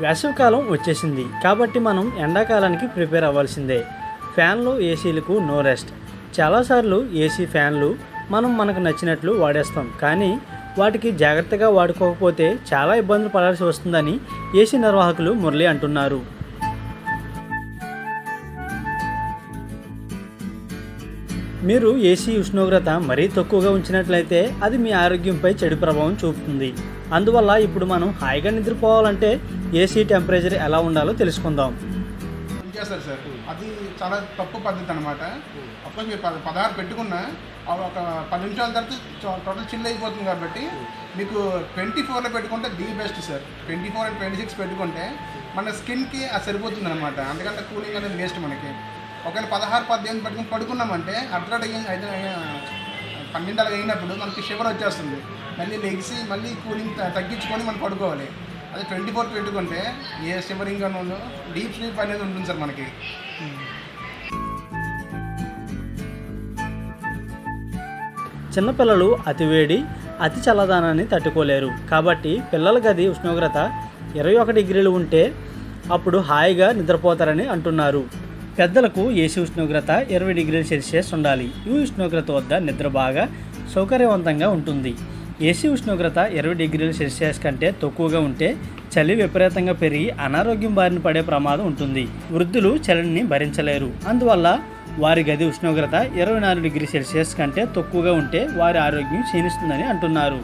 వేసవికాలం వచ్చేసింది. కాబట్టి మనం ఎండాకాలానికి ప్రిపేర్ అవ్వాల్సిందే. ఫ్యాన్లు ఏసీలకు నో రెస్ట్. చాలాసార్లు ఏసీ ఫ్యాన్లు మనం మనకు నచ్చినట్లు వాడేస్తాం. కానీ వాటికి జాగ్రత్తగా వాడుకోకపోతే చాలా ఇబ్బందులు పడాల్సి వస్తుందని ఏసీ నిర్వాహకులు మురళి అంటున్నారు. మీరు ఏసీ ఉష్ణోగ్రత మరీ తక్కువగా ఉంచినట్లయితే అది మీ ఆరోగ్యంపై చెడు ప్రభావం చూపుతుంది. అందువల్ల ఇప్పుడు మనం హాయిగా నిద్రపోవాలంటే ఏసీ టెంపరేచర్ ఎలా ఉండాలో తెలుసుకుందాం. చేస్తారు సార్? అది చాలా తప్పు పద్ధతి అనమాట అప్పుడు మీరు పద పదహారు పెట్టుకున్నా. అవి ఒక పది నిమిషాల తర్వాత టోటల్ చిల్ అయిపోతుంది కాబట్టి మీకు ట్వంటీ ఫోర్లో పెట్టుకుంటే the best sir. Twenty four and twenty six పెట్టుకుంటే మన స్కిన్కి అది సరిపోతుంది అనమాట అందుకంటే కూలింగ్ అనేది వేస్ట్ మనకి. ఒకవేళ పదహారు పద్దెనిమిది పట్టుకుని పడుకున్నామంటే అర్ధరాట అయితే పన్నెండు అయినప్పుడు మనకి షివర్ వచ్చేస్తుంది. మళ్ళీ లెగ్సి మళ్ళీ కూలింగ్ తగ్గించుకొని మనం పడుకోవాలి. అదే ట్వంటీ ఫోర్ పెట్టుకుంటే ఏ షివరింగ్ అని డీప్ స్లీప్ అనేది ఉంటుంది సార్ మనకి. చిన్నపిల్లలు అతి వేడి అతి చల్లదనాన్ని తట్టుకోలేరు. కాబట్టి పిల్లల గది ఉష్ణోగ్రత ఇరవై ఒక డిగ్రీలు ఉంటే అప్పుడు హాయిగా నిద్రపోతారని అంటున్నారు. పెద్దలకు ఏసీ ఉష్ణోగ్రత ఇరవై డిగ్రీల సెల్సియస్ ఉండాలి. ఈ ఉష్ణోగ్రత వద్ద నిద్ర బాగా సౌకర్యవంతంగా ఉంటుంది. ఏసీ ఉష్ణోగ్రత ఇరవై డిగ్రీల సెల్సియస్ కంటే తక్కువగా ఉంటే చలి విపరీతంగా పెరిగి అనారోగ్యం బారిన పడే ప్రమాదం ఉంటుంది. వృద్ధులు చలిని భరించలేరు. అందువల్ల వారి గది ఉష్ణోగ్రత ఇరవై నాలుగు డిగ్రీ సెల్సియస్ కంటే తక్కువగా ఉంటే వారి ఆరోగ్యం క్షీణిస్తుందని అంటున్నారు.